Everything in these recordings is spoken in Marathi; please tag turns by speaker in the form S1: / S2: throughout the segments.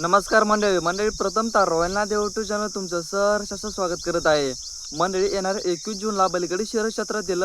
S1: नमस्कार मंडळी मंडळी प्रथमतः रॉयलनाथ देवटू चॅनल तुमचं सहर्ष स्वागत करत आहे. मंडळी येणाऱ्या एकवीस जूनला बलगडी शहर क्षेत्रातील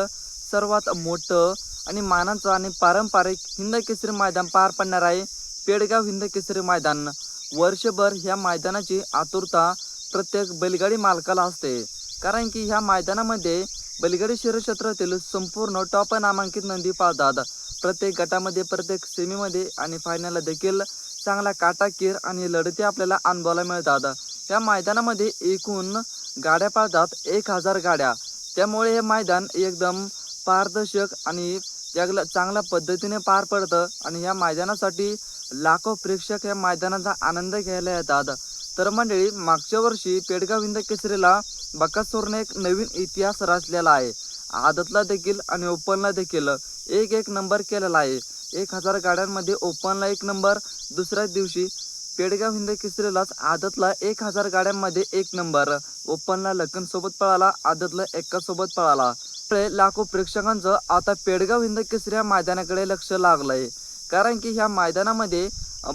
S1: सर्वात मोठं आणि मानाचं आणि पारंपरिक हिंद केसरी मैदान पार पडणार आहे. पेडगाव हिंद केसरी मैदान. वर्षभर ह्या मैदानाची आतुरता प्रत्येक बैलगाडी मालकाला असते. कारण की ह्या मैदानामध्ये बलगाडी शहर क्षेत्रातील संपूर्ण टॉप नामांकित नंदी पाळतात प्रत्येक गटामध्ये प्रत्येक सेमीमध्ये आणि फायनलला देखील चांगला काटाकीर आणि लढती आपल्याला अनुभवायला मिळतात. या मैदानामध्ये एकूण गाड्या पाळतात एक हजार गाड्या. त्यामुळे हे मैदान एकदम पारदर्शक आणि चांगल्या चांगल्या पद्धतीने पार पडतं आणि या मैदानासाठी लाखो प्रेक्षक या मैदानाचा आनंद घ्यायला येतात. तर मंडळी मागच्या वर्षी पेडगाव हिंद केसरीला बकासूरने एक नवीन इतिहास रचलेला आहे. आदतला देखील आणि ओपनला देखील एक एक नंबर केलेला आहे. एक हजार गाड्यांमध्ये ओपनला एक नंबर दुसऱ्याच दिवशी पेडगाव हिंद केसरीलाच आदतला एक हजार गाड्यांमध्ये एक नंबर. ओपनला लखन सोबत पळाला आदतला एका सोबत पळाला. त्यामुळे लाखो प्रेक्षकांचं आता पेडगाव हिंद केसरी या मैदानाकडे लक्ष लागलंय. कारण की ह्या मैदानामध्ये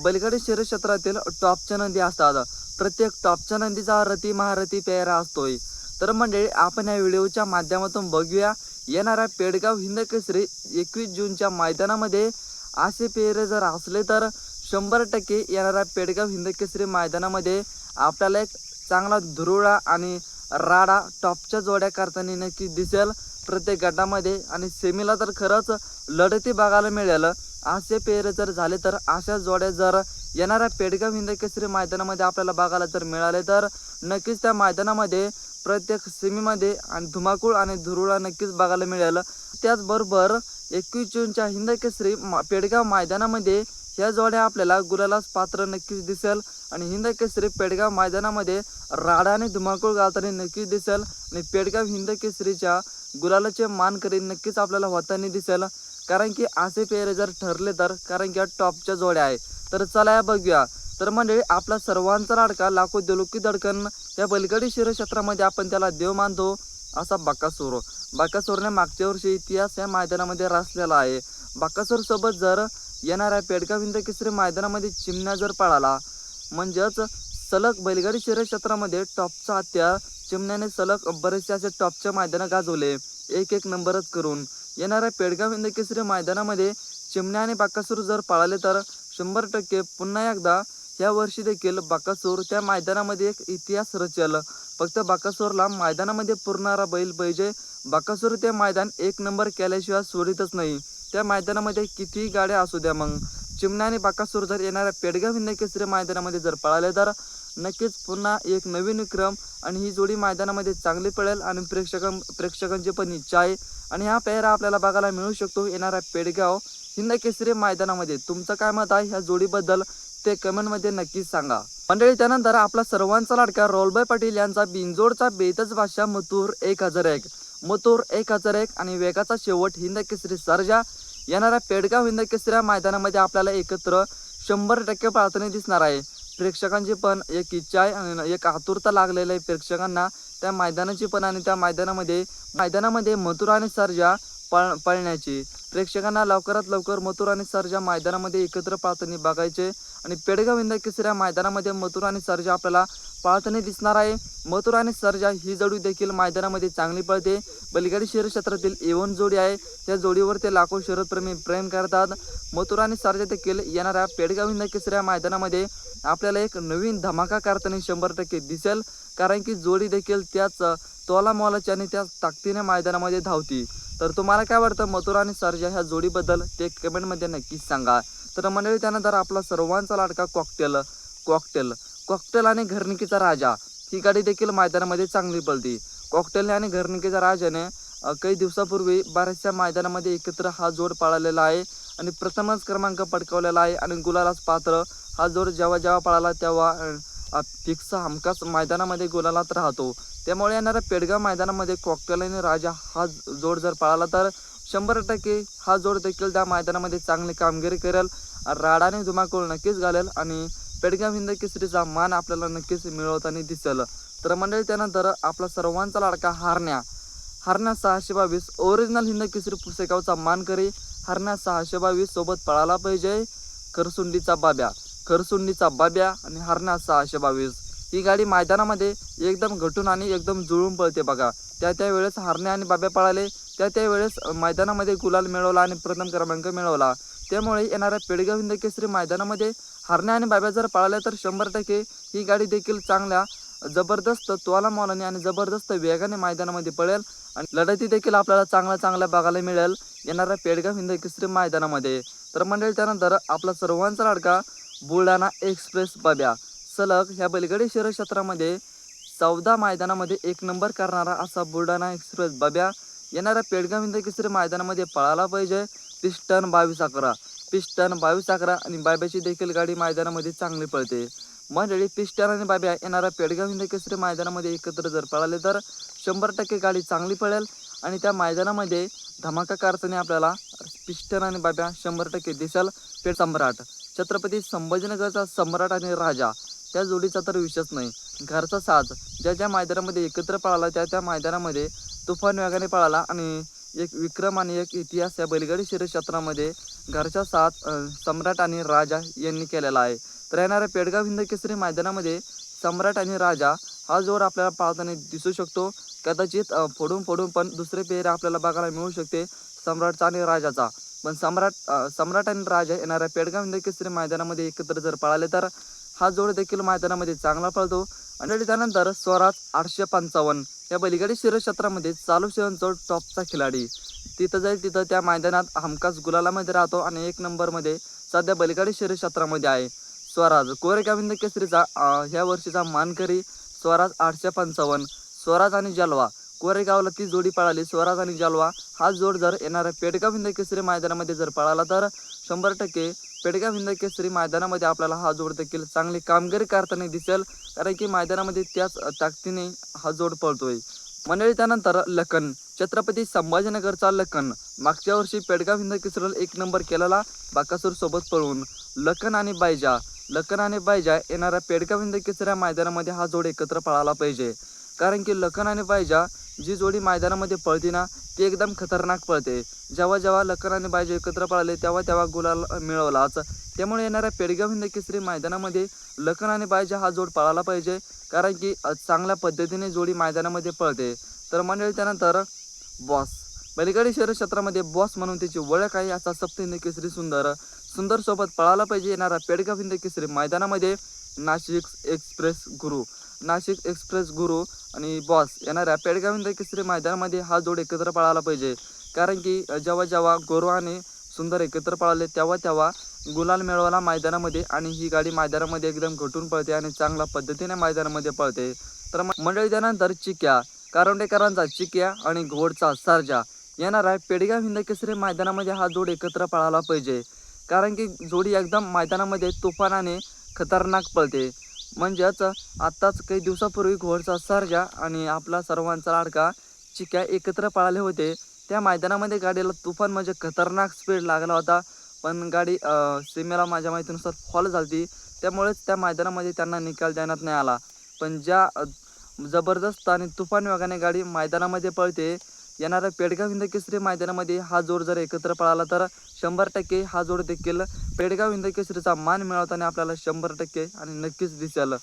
S1: बलगडी शहर क्षेत्रातील टॉपच्या नंदी असतात. प्रत्येक टॉपच्या नंदीचा रथी महारथी पेहरा असतोय. तर मंडळी आपण या व्हिडिओच्या माध्यमातून बघूया. येणाऱ्या पेडगाव हिंदकेसरी एकवीस जूनच्या मैदानामध्ये असे पेहरे जर असले तर शंभर टक्के येणाऱ्या पेडगाव हिंदकेसरी मैदानामध्ये आपल्याला एक चांगला धुरुळा आणि राडा टॉपच्या जोड्या करताना नक्की दिसेल प्रत्येक गटामध्ये. आणि सेमीला तर खरंच लढती बघायला मिळेल. असे पेहरे जर झाले तर अशा जोड्या जर येणाऱ्या पेडगाव हिंदकेसरी मैदानामध्ये आपल्याला बघायला जर मिळाले तर नक्कीच त्या मैदानामध्ये प्रत्येक सेमीमध्ये आणि धुमाकूळ आणि धुरुळा नक्कीच बघायला मिळेल. त्याचबरोबर एकवीस जूनच्या हिंदकेसरी मा- पेडगाव मैदानामध्ये ह्या जोड्या आपल्याला गुलालाच पात्र नक्कीच दिसेल. आणि हिंद केसरी पेडगाव मैदानामध्ये राडाने धुमाकूळ घालताना नक्कीच दिसेल. आणि पेडगाव हिंद केसरीच्या गुलालाचे मानकरी नक्कीच आपल्याला होताना दिसेल. कारण की असे पेरे जर ठरले तर कारण की या टॉपच्या जोड्या आहे. तर चला या बघूया. तर मंडळी आपला सर्वांचा लाडका लाखो देलुकी दडकन या बलगडी शिरक्षेत्रामध्ये आपण त्याला देव मानतो. असा बकासूर. बकासूरने मागच्या वर्षी इतिहास या मैदानामध्ये रासलेला आहे. बाकासूर सोबत जर येणाऱ्या पेडगाव हिंद केसरी मैदानामध्ये चिमण्या जर पळाला म्हणजेच सलग बैलगाडी शहर क्षेत्रामध्ये टॉपचा हत्या चिमण्याने सलग बरेचसे असे टॉपच्या मैदानं गाजवले. एक एक नंबरच करून. येणाऱ्या पेडगाव इंद केसरी मैदानामध्ये चिमण्या आणि बाकासूर जर पळाले तर शंभर टक्के पुन्हा एकदा या वर्षी देखील बाकासूर त्या मैदानामध्ये एक इतिहास रचला. फक्त बाकासूरला मैदानामध्ये पुरणारा बैल पाहिजे. बाकासूर ते मैदान एक नंबर केल्याशिवाय सोडितच नाही. त्या मैदानामध्ये कितीही गाड्या असू द्या मग. चिमण्या आणि बाकासूर जर येणाऱ्या पेडगाव हिंद केसरी मैदानामध्ये जर पळाले तर? नक्कीच पुन्हा एक नवीन विक्रम आणि ही जोडी मैदानामध्ये चांगली पडेल आणि प्रेक्षकां प्रेक्षकांची पण इच्छा आहे. आणि हा पेहरा आपल्याला बघायला मिळू शकतो येणाऱ्या पेडगाव हिंद केसरी मैदानामध्ये. तुमचं काय मत आहे ह्या जोडीबद्दल? ते कमेंटमध्ये नक्कीच सांगा. मंडळी त्यानंतर आपला सर्वांचा लाडका रोलबाई पाटील यांचा बिंजोडचा बेतज भाषा मथुर एक हजार एक. मथुर एक हजार एक आणि वेगाचा शेवट हिंद केसरी सर्जा. येणाऱ्या पेडगाव हिंद केसऱ्या मैदानामध्ये आपल्याला एकत्र शंभर टक्के पाळताना दिसणार आहे. प्रेक्षकांची पण एक इच्छा आहे आणि एक आतुरता लागलेली आहे प्रेक्षकांना. त्या मैदानाची पण आणि त्या मैदानामध्ये मैदानामध्ये मथुर आणि सर्जा पळ पळण्याची. प्रेक्षकांना लवकरात लवकर मथुर आणि सर्जा मैदानामध्ये एकत्र पाळताना बघायचे आणि पेडगाव हिंद केसऱ्या मैदानामध्ये मथुर आणि सरजा आपल्याला पाळताना दिसणार आहे. मथुर आणि सर्जा ही जोडी देखील मैदानामध्ये चांगली पळते. बलगाडी शहर क्षेत्रातील एवन जोडी आहे. त्या जोडीवर ते लाखो शरदप्रेमी प्रेम करतात. मथुर आणि सरजा देखील येणाऱ्या पेडगाव हिंद केसऱ्या मैदानामध्ये आपल्याला एक नवीन धमाका करताना शंभर टक्के दिसेल. कारण की जोडी देखील त्याच तोला मोलाची आणि त्याच ताकदीने मैदानामध्ये धावती. तर तुम्हाला काय वाटतं? मथुरा आणि सरजा ह्या जोडीबद्दल ते कमेंटमध्ये नक्कीच सांगा. तर मंडळी त्यानंतर आपला सर्वांचा लाडका कॉकटेल कॉकटेल कॉकटेल आणि घरनिकीचा राजा. ही गाडी देखील मैदानामध्ये चांगली पळती. कॉकटेलने आणि घरनिकीचा राजाने काही दिवसापूर्वी बऱ्याचशा मैदानामध्ये एकत्र हा जोड पाळलेला आहे आणि प्रथमच क्रमांक पटकावलेला आहे आणि गुलालाच पात्र. हा जोड जेव्हा जेव्हा पळाला तेव्हा फिक्स हमखास मैदानामध्ये गुलालात राहतो. त्यामुळे येणाऱ्या पेडगाव मैदानामध्ये कॉकटेल आणि राजा हा जोड जर पळाला तर शंभर टक्के हा जोड देखील त्या मैदानामध्ये चांगली कामगिरी करेल. राडाने धुमाकूळ नक्कीच घालेल आणि पेडगाव हिंद केसरीचा मान आपल्याला नक्कीच मिळवताना दिसेल. तर मंडळी त्यानंतर आपला सर्वांचा लाडका हारण्या. हरण्या सहाशे बावीस. ओरिजिनल हिंद केसरी पुसेगावचा मानकरी हरण्या सहाशे बावीस सोबत पळाला पाहिजे. करसुंडीचा बाब्या. खरसुंडीचा बाब्या आणि हरण्या सहाशे बावीस. ही गाडी मैदानामध्ये एकदम घटून आणि एकदम जुळून पळते बघा. त्या त्यावेळेस हरण्या आणि बाब्या पळाले. त्या त्यावेळेस मैदानामध्ये गुलाल मिळवला आणि प्रथम क्रमांक मिळवला त्यामुळे येणाऱ्या पेडगाव हिंद केसरी मैदानामध्ये हरण्या आणि बाब्या जर पाळल्या तर शंभर टक्के ही गाडी देखील चांगल्या जबरदस्त तोला आणि जबरदस्त वेगाने मैदानामध्ये पळेल आणि लढती देखील आपल्याला चांगल्या चांगल्या बघायला मिळेल येणाऱ्या पेडगाव हिंद केसरी मैदानामध्ये. तर मंडळी त्यानंतर आपला सर्वांचा लाडका बुलढाणा एक्सप्रेस बाब्या सलग ह्या बलगडी शहर क्षेत्रामध्ये चौदा मैदानामध्ये एक नंबर करणारा असा बुलढाणा एक्सप्रेस बाब्या येणाऱ्या पेडगाव हिंद केसरी मैदानामध्ये पळाला पाहिजे. पिस्टन बावीस अकरा पिस्टन बावीस अकरा आणि बाब्याची देखील गाडी मैदानामध्ये चांगली पळते. मंडळी पिस्टन आणि बाब्या येणाऱ्या पेडगाव हिंद केसरी मैदानामध्ये एकत्र जर पळाले तर शंभर टक्के गाडी चांगली पळेल आणि त्या मैदानामध्ये धमाका कारताना आपल्याला पिस्टन आणि बाब्या शंभर टक्के दिसेल. पेड सम्राट छत्रपती संभाजीनगरचा सम्राट आणि राजा त्या जोडीचा तर विषयच नाही. घरचा साज. ज्या ज्या मैदानामध्ये एकत्र पळाला त्या त्या मैदानामध्ये तुफान वेगाने पळाला आणि एक विक्रम आणि एक इतिहास या बैलगाडी शरीर क्षेत्रामध्ये घरच्या साथ सम्राट आणि राजा यांनी केलेला आहे. तर येणाऱ्या पेडगाव हिंद केसरी मैदानामध्ये सम्राट आणि राजा हा जोर आपल्याला पाळताना दिसू शकतो. कदाचित फोडून फोडून पण दुसरे पेर आपल्याला बघायला मिळू शकते सम्राटचा आणि राजाचा. पण सम्राट सम्राट आणि राजा येणाऱ्या पेडगाव हिंद केसरी मैदानामध्ये एकत्र जर पळाले तर हा जोड देखील मैदानामध्ये चांगला पळतो. आणि त्यानंतर स्वराज आठशे पंचावन्न. या बैलगाडी शिरक्षेत्रामध्ये चालू सेवनचा टॉपचा खिलाडी. तिथं जाईल तिथं त्या मैदानात हमखास गुलालामध्ये राहतो आणि एक नंबरमध्ये सध्या बैलगाडी शरीर क्षेत्रामध्ये आहे. स्वराज कोरेगाविंद केसरीचा ह्या वर्षीचा मानकरी स्वराज आठशे पंचावन्न. स्वराज आणि जलवा कोरेगावला ती जोडी पळाली. स्वराज आणि जलवा हा जोड जर येणाऱ्या पेटगाविंद केसरी मैदानामध्ये जर पळाला तर शंभर टक्के पेडगाव हिंद केसरी मैदानामध्ये आपल्याला हा जोड देखील चांगली कामगिरी करताना दिसेल. कारण की मैदानामध्ये त्याच ताकदीने हा जोड पळतोय. मंडळी त्यानंतर लखन. छत्रपती संभाजीनगरचा लखन. मागच्या वर्षी पेडगाव हिंद केसरीला एक नंबर केलेला बाकासूर सोबत पळून लखन आणि बायजा. लखन आणि बायजा येणाऱ्या पेडगाव हिंद केसऱ्या मैदानामध्ये हा जोड एकत्र पळाला पाहिजे. कारण की लखन आणि बायजा जी जोडी मैदानामध्ये पळते ना ती एकदम खतरनाक पळते. जेव्हा जेव्हा लखन आणि बायजा एकत्र पळाले तेव्हा तेव्हा गुलाल मिळवलाच त्यामुळे येणाऱ्या पेडगाव हिंद केसरी मैदानामध्ये लखन आणि बायजा हा जोड पळाला पाहिजे कारण की चांगल्या पद्धतीने जोडी मैदानामध्ये पळते. तर मंडळी त्यानंतर बॉस. बैलगाडी शहर क्षेत्रामध्ये बॉस म्हणून त्याची ओळख आहे असा सप्त हिंद केसरी सुंदर. सुंदर सोबत पळाला पाहिजे येणारा पेडगाव हिंद केसरी मैदानामध्ये नाशिक एक्सप्रेस गुरु. नाशिक एक्सप्रेस गुरु आणि बॉस येणाऱ्या पेडगाव हिंद केसरी मैदानामध्ये हा जोड एकत्र पळाला पाहिजे. कारण की जेव्हा जेव्हा गुरु आणि सुंदर एकत्र पळाले तेव्हा तेव्हा गुलाल मिळवला मैदानामध्ये आणि ही गाडी मैदानामध्ये एकदम घटून पळते आणि चांगल्या पद्धतीने मैदानामध्ये पळते. तर मंडळी त्यानंतर चिक्या कारंडेकरांचा चिक्या आणि घोडचा सारजा येणार आहे पेडगाव हिंद केसरी मैदानामध्ये हा जोड एकत्र पळाला पाहिजे. कारण की जोडी एकदम मैदानामध्ये तुफानाने खतरनाक पळते. म्हणजेच आत्ताच काही दिवसापूर्वी घोडचा सरजा आणि आपला सर्वांचा लाडका चिक्या एकत्र पळाले होते. त्या मैदानामध्ये गाडीला तुफान म्हणजे खतरनाक स्पीड लागला होता. पण गाडी सीमेला माझ्या माहितीनुसार फॉल झाली त्यामुळेच त्या मैदानामध्ये त्यांना निकाल देण्यात नाही आला. पण ज्या जबरदस्त आणि तुफान वेगाने गाडी मैदानामध्ये पळते येणाऱ्या पेडगाव हिंद केसरी मैदानामध्ये हा जोर जर एकत्र पळाला तर शंभर टक्के हा जोड देखील पेडगाव हिंद केसरीचा मान मिळवताना आपल्याला शंभर टक्के आणि नक्कीच दिसेल.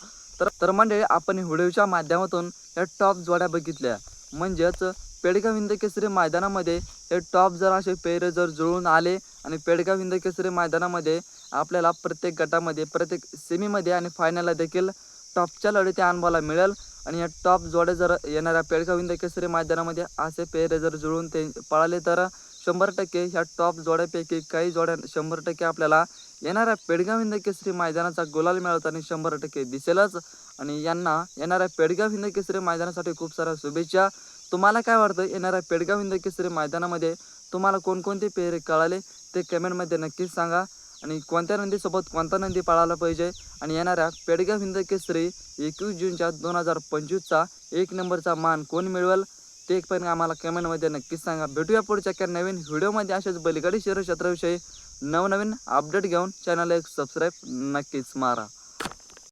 S1: तर तर मंडळी आपण व्हिडिओच्या माध्यमातून या टॉप जोड्या बघितल्या. म्हणजेच पेडगाव हिंद केसरी मैदानामध्ये हे टॉप जर असे पेर जर जुळून आले आणि पेडगाव हिंद केसरी मैदानामध्ये आपल्याला प्रत्येक गटामध्ये प्रत्येक सेमीमध्ये आणि फायनलला देखील टॉपच्या लढती अनुभवायला मिळेल. आणि या टॉप जोड्या जर येणाऱ्या पेडगाव हिंद केसरी मैदानामध्ये असे पेरे जर जुळून ते पळाले तर शंभर टक्के ह्या टॉप जोड्यापैकी काही जोड्या शंभर टक्के आपल्याला येणाऱ्या पेडगाव हिंद केसरी मैदानाचा गुलाल मिळवताना शंभर टक्के दिसेलच. आणि यांना येणाऱ्या पेडगाव हिंद केसरी मैदानासाठी खूप साऱ्या शुभेच्छा. तुम्हाला काय वाटतं? येणाऱ्या पेडगाव हिंद केसरी मैदानामध्ये तुम्हाला कोणकोणते पेरे कळाले? ते कमेंटमध्ये नक्कीच सांगा. आणि कोणत्या नंदीसोबत कोणता नंदी पाळायला पाहिजे? आणि येणाऱ्या पेडगाव हिंद केसरी एकवीस जूनच्या दोन हजार पंचवीसचा एक नंबरचा मान कोण मिळवेल? ते पण आम्हाला कमेंटमध्ये नक्कीच सांगा. भेटूया पुढच्या एका नवीन व्हिडिओमध्ये अशाच बैलगाडी शहर क्षेत्राविषयी नवनवीन अपडेट घेऊन चॅनलला एक सबस्क्राईब नक्कीच मारा.